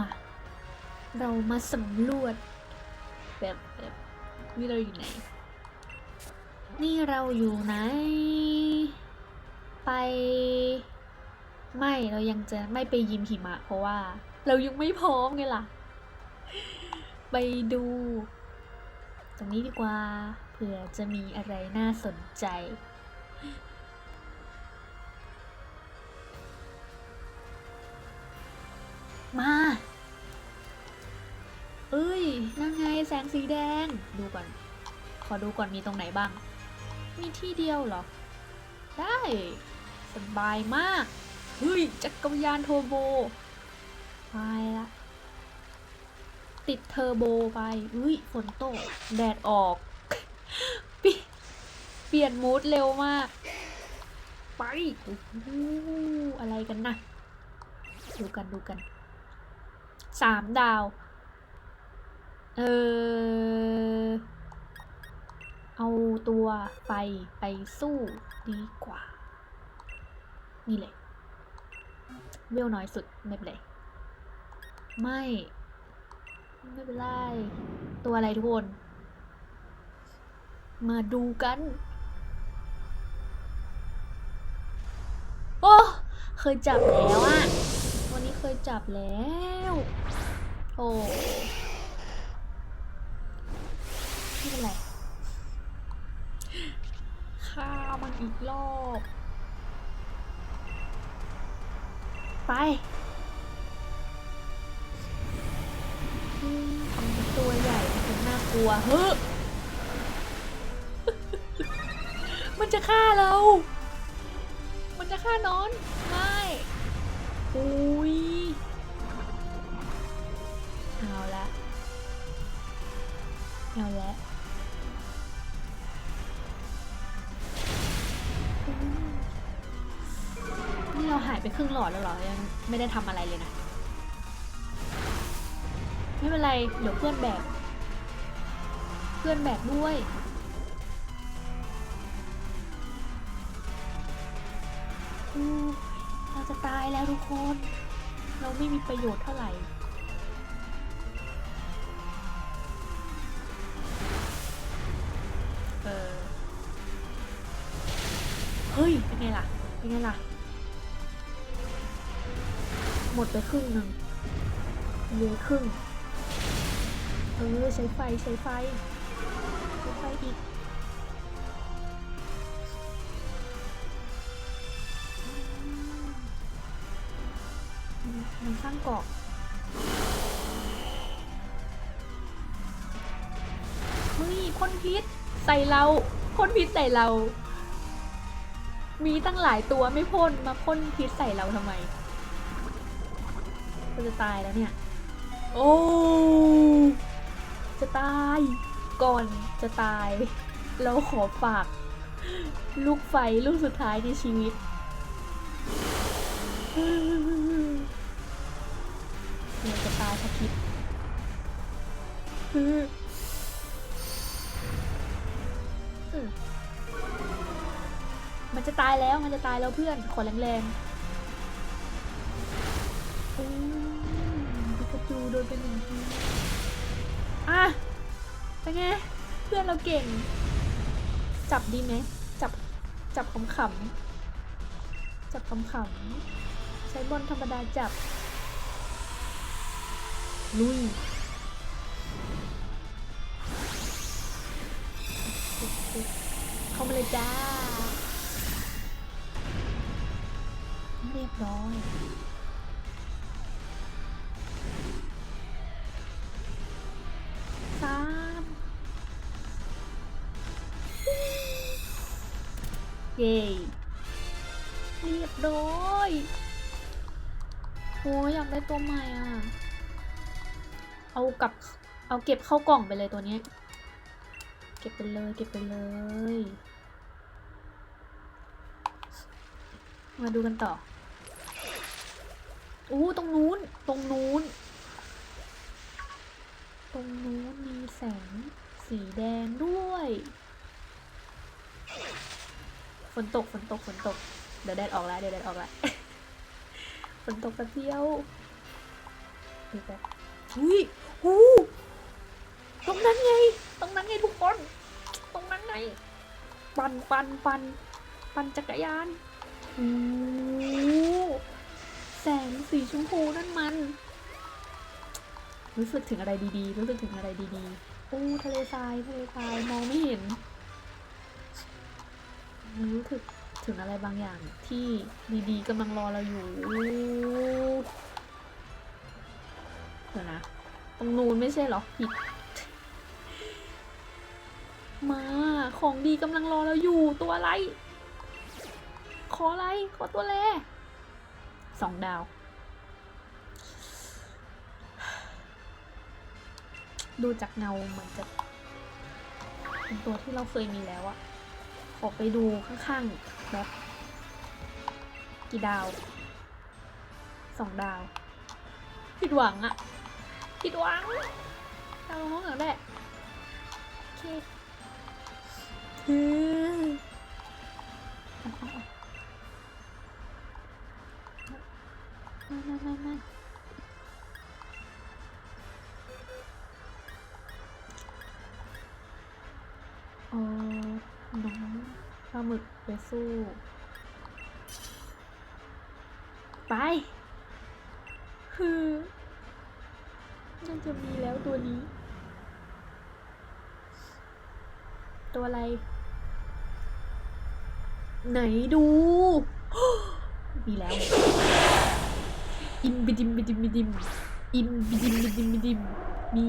มา เรามาสำรวจ แบบแบบนี่เราอยู่ไหน นี่เราอยู่ไหน ไป ไม่เรายังจะไม่ไปยิมหิมะ เพราะว่า เรายังไม่พร้อมไงล่ะ ไปดู ตรงนี้ดีกว่าเผื่อจะมีอะไรน่าสนใจ นั่นไงแสงสีแดง ดูก่อน ขอดูก่อนมีตรงไหนบ้าง มีที่เดียวเหรอ ได้ สบายมาก เฮ้ย จักรยานโทโบ ไปละ ติดเทอร์โบไปอุ้ย ฝนตก แดดออกเปลี่ยนเปลี่ยนมูดเร็วมาก ไปโอ้โหอะไรกันนะ ดูกันดูกัน สามดาว เออ เอาตัวไฟไปสู้ดีกว่า นี่เลยเวลน้อยสุดไม่เป็นไรไม่ ไม่เป็นไร ตัวอะไรทุกคน มาดูกัน โอ้เคยจับแล้วอะวันนี้เคยจับแล้ว โอ้ ไม่เป็นไรฆ่ามันอีกรอบ ไปทำตัวใหญ่มันเป็นน่ากลัว เฮ้อมันจะฆ่าเรา มันจะฆ่านอน ไม่อุ้ยเอาละเอาละ ลอดแล้วเหรอยังไม่ได้ทำอะไรเลยนะ ไม่เป็นไร เดี๋ยวเพื่อนแบก เพื่อนแบกด้วยอืมเราจะตายแล้วทุกคน เราไม่มีประโยชน์เท่าไหร่เออเฮ้ย เป็นไงล่ะ เป็นไงล่ะ หมดไปครึ่งหนึ่งเหลือครึ่งเออใช้ไฟใช้ไฟใช้ไฟอีกมันสร้างเกาะเฮ้ยพ่นพิษใส่เราพ่นพิษใส่เรา มีตั้งหลายตัวไม่พ่นมาพ่นพิษใส่เราทำไม ก็จะตายแล้วเนี่ย โอ้ จะตาย ก่อนจะตาย เราขอฝาก ลูกไฟลูกสุดท้ายในชีวิต เราจะตายสักคิดคืออืมมันจะตายแล้วมันจะตายแล้วเพื่อน ขอแรงๆาจูโดนหนึ่งทีอะเป็นไงเพื่อนเราเก่ง จับดีไหมจับจับขำๆจับขำๆใช้บอลธรรมดาจับ ลุยเข้ามาเลยจ้า เรียบร้อย เย้เรียบร้อยโอ้ยอยากได้ตัวใหม่อะ เอากลับ เอาเก็บเข้ากล่องไปเลยตัวเนี้ย เก็บไปเลย เก็บไปเลย มาดูกันต่อ อู้ตรงนู้น ตรงนู้น ตรงนู้นมีแสงสีแดงด้วย นตกฝนตกฝนตก เดี๋ยวแดดออกแล้วเดี๋ยวแดดออกแล้วฝนตกแป๊บเดียวดูแบบอุ้ยหูตรงนั้นไง ตรงนั้นไงทุกคน ตรงนั้นไง ปั่นปั่นปั่นปั่นจักรยานโอ้แสงสีชมพูนั่นมัน รู้สึกถึงอะไรดีๆ รู้สึกถึงอะไรดีๆ โอ้ทะเลทรายทะเลทรายมองไม่เห็น รู้ถึกถึงอะไรบางอย่างที่ดีๆกำลังรอเราอยู่เดี๋ยวนะตรงนู้นไม่ใช่เหรอผิดมาของดีกำลังรอเราอยู่ตัวอะไร ขออะไร ขอตัวแรสองดาว ดูจากเงาเหมือนจะเป็นตัวที่เราเคยมีแล้วอะ ขอกไปดูข้างๆแบบกี่ดาวสองดาว ผิดหวังอะผิดหวังดาวลงน้องเหรอแหละโอเคอือาเอาเอามามามามาอ๋อน้าหมึกไปสู้ ไป คือน่าจะมีแล้วตัวนี้ ตัวอะไร ไหนดู มีแล้ว อินบิดิมบิดิมบิดิมอินบิดิมบิดิมบิดิมมี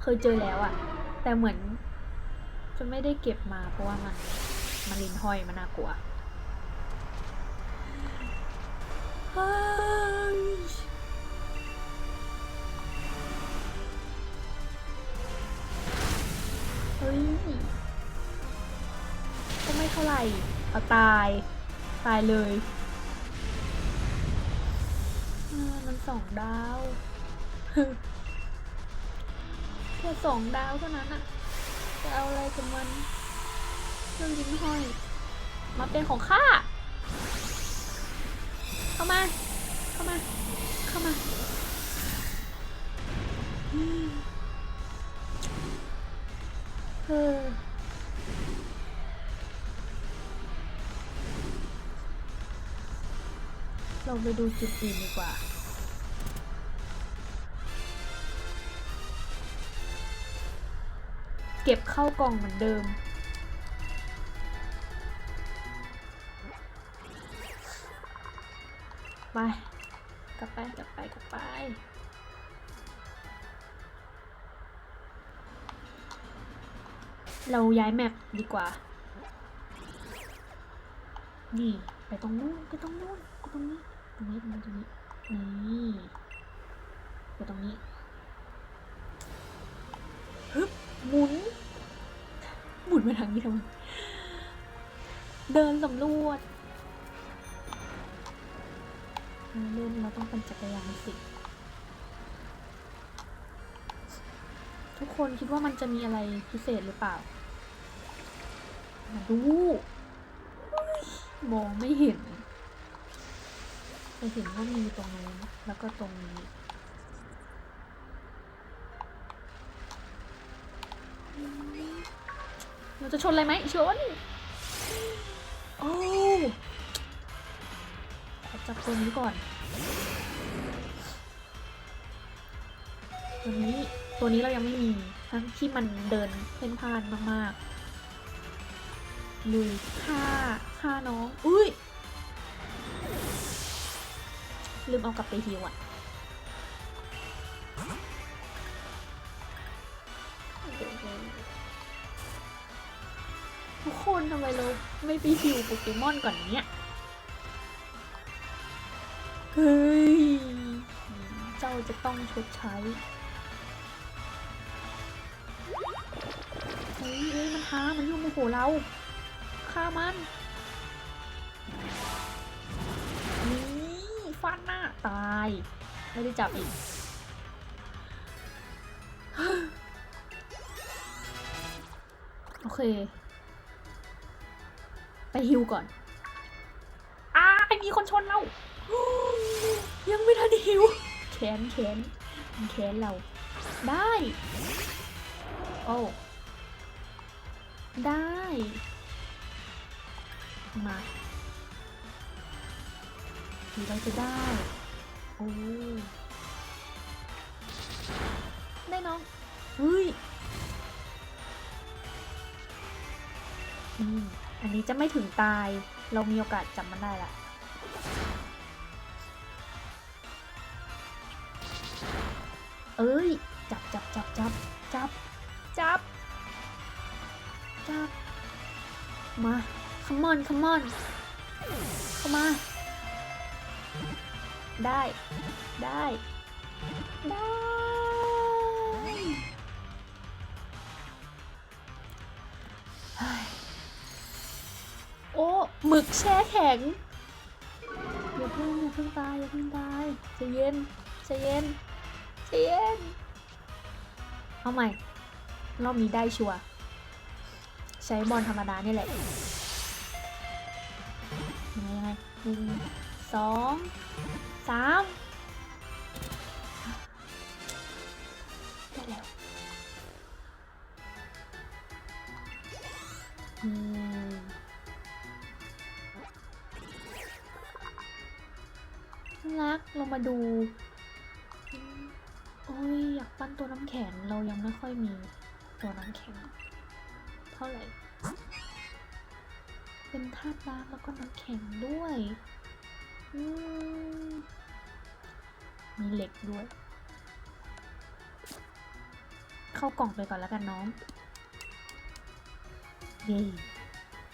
เคยเจอแล้วอะแต่เหมือน จะไม่ได้เก็บมาเพราะว่ามันมันลินห้อยมันน่ากลัวเฮ้ยก็ไม่เท่าไหร่เอาตาย ตายเลยมันสองดาวแค่สองดาวเท่านั้นอะ จะเอาอะไรกับมันเครื่องยิ้มห้อย มาเป็นของข้า เข้ามา เข้ามา เข้ามาเออเราไปดูจุดอื่นดีกว่า เก็บเข้ากล่องเหมือนเดิม ไป กลับไป กลับไป กลับไป เราย้ายแมปดีกว่า นี่ ไปตรงนู้น ไปตรงนู้นไปตรงนี้ ตรงนี้ ตรงนี้ ตรงนี้ นี่ ไปตรงนี้ ฮึบ หมุน หมุนมาทางนี้ทำไมเดินสำรวจเล่นเราต้องปั่นจักรยานสิ ทุกคนคิดว่ามันจะมีอะไรพิเศษหรือเปล่า มาดู มองไม่เห็นแต่เห็นว่ามีตรงนู้นแล้วก็ตรงนี้ เราจะชนอะไรไหมชนโอ้ขอจับตัวนี้ก่อน ตัวนี้ตัวนี้เรายังไม่มีทั้งที่มันเดินเพ่นพ่านมากๆลุยฆ่าฆ่าน้องอุ้ยลืมเอากลับไปฮิวอะ ทุกคนทำไมเราไม่ไปฮิวโปเกมอนก่อนเนี้ย เฮ้ย เจ้าจะต้องชดใช้เฮ้ยเอ้ยมันท้ามันยุ่งโมโหเราฆ่ามันนี่ฟันหน้าตาย ไม่ได้จับอีกโอเค ไปฮิวก่อนอ้ายมีคนชนเรา ยังไม่ทันฮิวแขนแขนมันแขนเรา ได้ โอ้ได้ มาหรือเราจะได้ โอ้ได้น้องเฮ้ย อืม อันนี้จะไม่ถึงตาย เรามีโอกาสจำมันได้ละเอ้ย จับจับจับจับจับจับจับ มา come on come on เข้ามา ได้ ได้ ได้ มึกแช่แข็งอย่าเพิ่งอย่าเพิ่งตายอย่าเพิ่งตายใจเย็นใจเย็นใจเย็นเอาใหม่รอบนี้ได้ชัวร์ใช้บอลธรรมดานี่แหละยังไงยังไงหนึ่งสองสาม โอ้ยอยากปั้นตัวน้ำแข็งเรายังไม่ค่อยมีตัวน้ำแข็ง เท่าไหร่ เป็นธาตุน้ำแล้วก็น้ำแข็งด้วยอืมมีเหล็กด้วย เข้ากล่องไปก่อนแล้วกันน้อง เย้